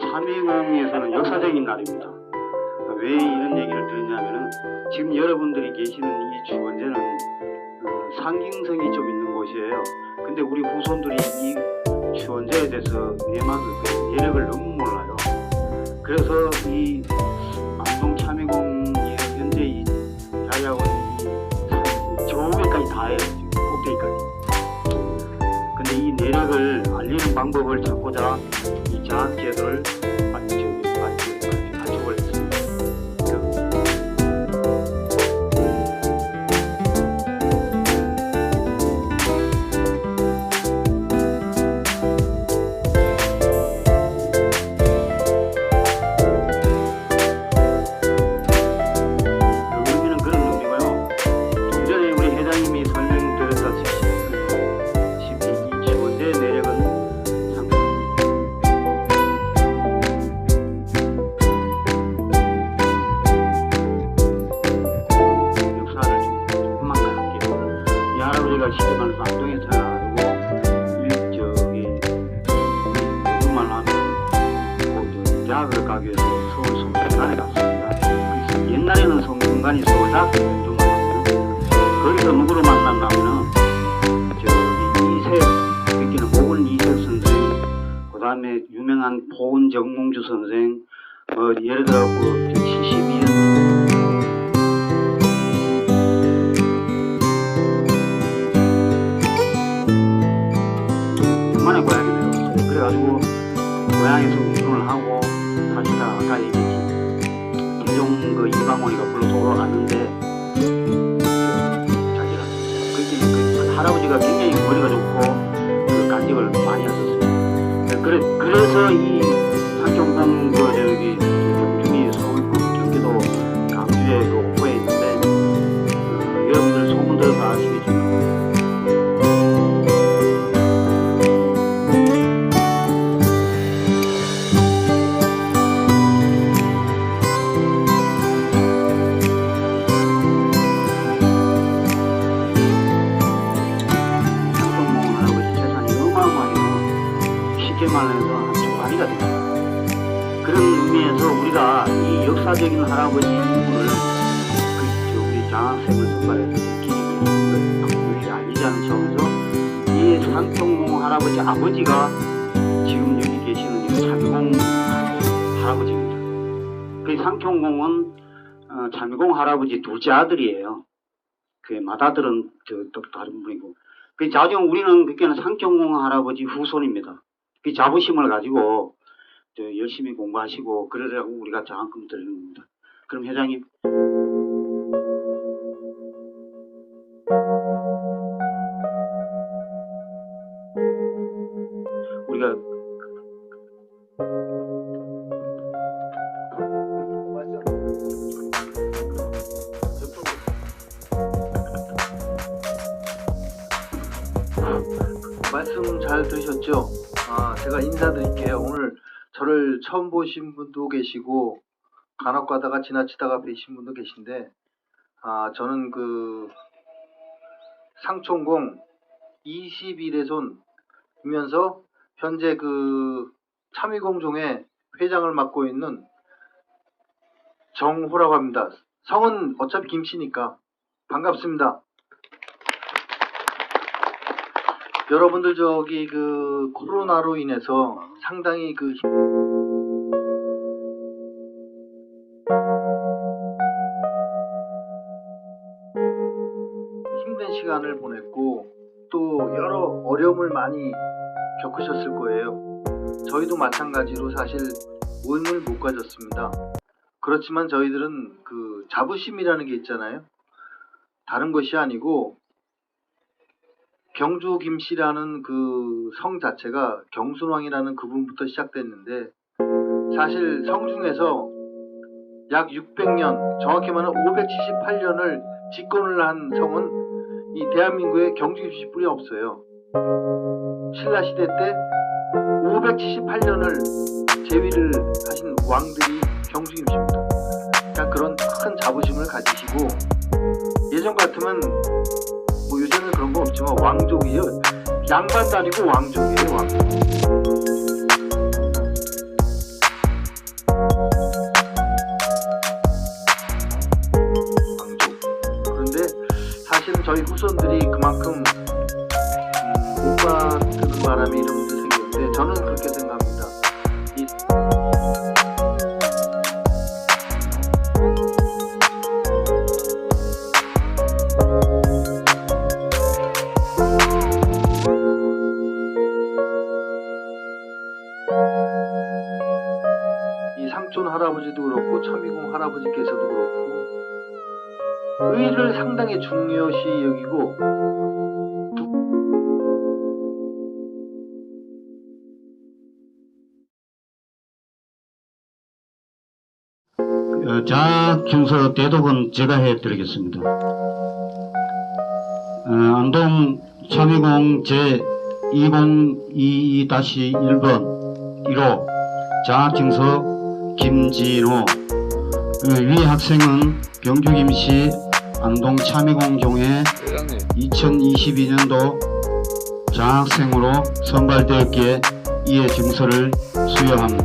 참여공에서는 역사적인 날입니다. 왜 이런 얘기를 드렸냐면은 지금 여러분들이 계시는 이 주원제는 어, 상징성이 좀 있는 곳이에요. 근데 우리 후손들이 이 주원제에 대해서 내막을 그 예력을 너무 몰라요. 그래서 이 안동 참여공이 현재 이 자리하고 이 저우에까지 다 해요. 지금 꼭대기까지. 근데 이 내력을 알리는 방법을 찾고자 이 자학 제 이 할아버지가 쉽게 말해서 안동에 태어나가지고 일 저기 공부만 하면 그 대학을 가기 위해서 서울 성균관에 갔습니다. 그래서 옛날에는 성균관이 서울 대학교 정도만 하면 거기서 누구를 만났냐면은 저기 이색 여기는 보은 이색 선생 그 다음에 유명한 보은 정몽주 선생 어, 예를 들어 그 72 김종 그 이방원이가 불러 돌아갔는데 자기가 그, 그 할아버지가 굉장히 머리가 좋고 그 간직을 많이 하셨어요. 그래, 그래서 이 쉽게 말해서 한 조가리가 됩니다. 그런 의미에서 우리가 이 역사적인 할아버지 인물을 그, 저 우리 장학생을 선발해서 위해서 우리 알리자는 차원에서 이 상통몽 할아버지 아버지가 지금 여기 계시는 이 참공 할아버지입니다. 그 상통공은 어, 참공 할아버지 둘째 아들이에요. 그 맏아들은 저, 또 다른 분이고 그 자정 우리는 그게는 상경공 할아버지 후손입니다. 그 자부심을 가지고 저 열심히 공부하시고 그러라고 우리가 장학금 드리는 겁니다. 그럼 회장님 우리가 말씀 잘 들으셨죠? 아, 제가 인사드릴게요. 오늘 저를 처음 보신 분도 계시고 간혹 가다가 지나치다가 뵈신 분도 계신데 아, 저는 그 상촌공 21회 손이면서 현재 그 참위공종의 회장을 맡고 있는 정호라고 합니다. 성은 어차피 김씨니까 반갑습니다. 여러분들 저기 그 코로나로 인해서 상당히 그 힘- 힘든 시간을 보냈고 또 여러 어려움을 많이 겪으셨을 거예요. 저희도 마찬가지로 사실 운을 못 가졌습니다. 그렇지만 저희들은 그 자부심이라는 게 있잖아요. 다른 것이 아니고 경주 김씨라는 그 성 자체가 경순왕이라는 그분부터 시작됐는데 사실 성 중에서 약 600년 정확히 말하면 578년을 집권을 한 성은 이 대한민국에 경주 김씨뿐이 없어요. 신라 시대 때 578년을 제위를 하신 왕들이 경주 김씨입니다. 그러니까 그런 큰 자부심을 가지시고 예전 같으면 뭐 요즘은 그런 거 없지만 왕족이에요. 양반도 아니고 왕족이에요. 왕족. 그런데 사 실은 저희 후손들이 그만큼 이 상촌 할아버지도 그렇고 차미공 할아버지께서도 그렇고 의를 상당히 중요시 여기고 어, 자 증서 대독은 제가 해드리겠습니다. 어, 안동 참의공 제 2022-1번 1호 자 증서 어, 위 학생은 경주 김씨 안동 참의공 종에 2022년도 장학생으로 선발되었기에 이에 증서를 수여함.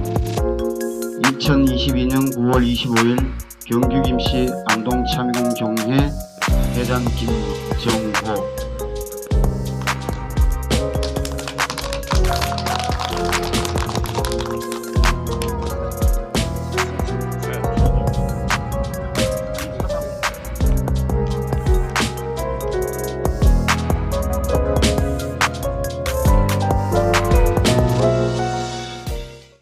2022년 9월 25일 경주 김씨 안동 참여공 종회 회장 김정호